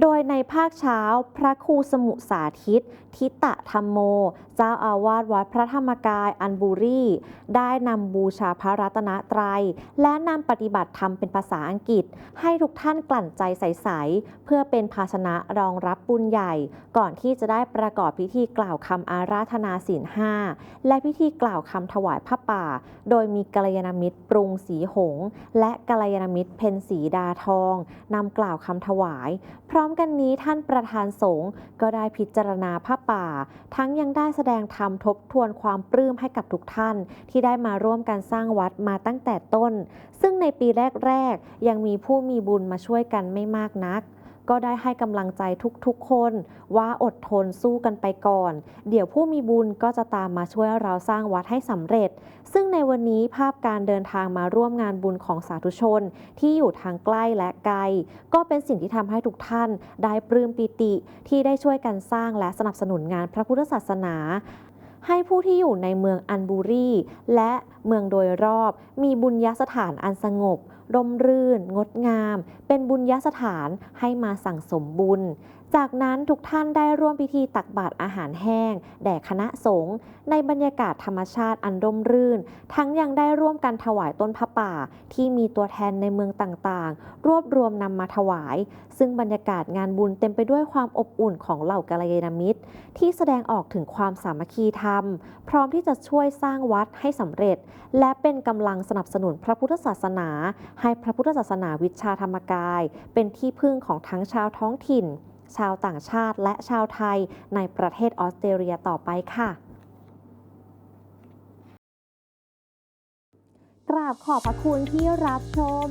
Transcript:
โดยในภาคเช้าพระครูสมุสาธิต ทิตะธรรมโม เจ้าอาวาสวัดพระธรรมกายอันบุรี ได้นำบูชาพระรัตนตรัย และนำปฏิบัติธรรมเป็นภาษาอังกฤษ ให้ทุกท่านกลั่นใจใส ๆ เพื่อเป็นภาชนะรองรับบุญใหญ่ ก่อนที่จะได้ประกอบพิธีกล่าวคำอาราธนาศีลห้าและพิธีกล่าวคำถวายผ้าป่า โดยมีกัลยาณมิตรปรุงสีหง และกัลยาณมิตรเพนสีดาทองนำกล่าวคำถวายพร้อมอมกันนี้ท่านประธานสงฆ์ก็ได้พิจารณาผ้าป่า ทั้งยังได้แสดงธรรมทบทวนความปลื้มให้กับทุกท่าน ที่ได้มาร่วมกันสร้างวัดมาตั้งแต่ต้น ซึ่งในปีแรก ๆ ยังมีผู้มีบุญมาช่วยกันไม่มากนัก ก็ได้ให้กำลังใจทุกๆ คนว่าอดทนสู้กันไปก่อน เดี๋ยวผู้มีบุญก็จะตามมาช่วยเราสร้างวัดให้สำเร็จ ซึ่งในวันนี้ภาพการเดินทางมาร่วมงานบุญของสาธุชน ที่อยู่ทางใกล้และไกล ก็เป็นสิ่งที่ทำให้ทุกท่านได้ปลื้มปิติที่ได้ช่วยกันสร้างและสนับสนุนงานพระพุทธศาสนาให้ผู้ที่อยู่ในเมืองอันบูรีและเมืองโดยรอบ มีบุญยสถานอันสงบ ร่มรื่น งดงาม เป็นบุญยสถานให้มาสั่งสมบุญ จากนั้นทุกท่านได้ร่วมพิธีตักบาตรอาหารแห้ง แด่คณะสงฆ์ในบรรยากาศธรรมชาติอันร่มรื่น ทั้งยังได้ร่วมกันถวายต้นพระป่า ที่มีตัวแทนในเมืองต่างๆ รวบรวมนำมาถวาย ซึ่งบรรยากาศงานบุญเต็มไปด้วยความอบอุ่นของเหล่ากัลยาณมิตร ที่แสดงออกถึงความสามัคคีธรรม พร้อมที่จะช่วยสร้างวัดให้สำเร็จ และเป็นกำลังสนับสนุนพระพุทธศาสนาให้พระพุทธศาสนาวิชาธรรมกาย เป็นที่พึ่งของทั้งชาวท้องถิ่น ชาวต่างชาติและชาวไทยในประเทศออสเตรเลียต่อไปค่ะกราบขอบพระคุณที่รับชม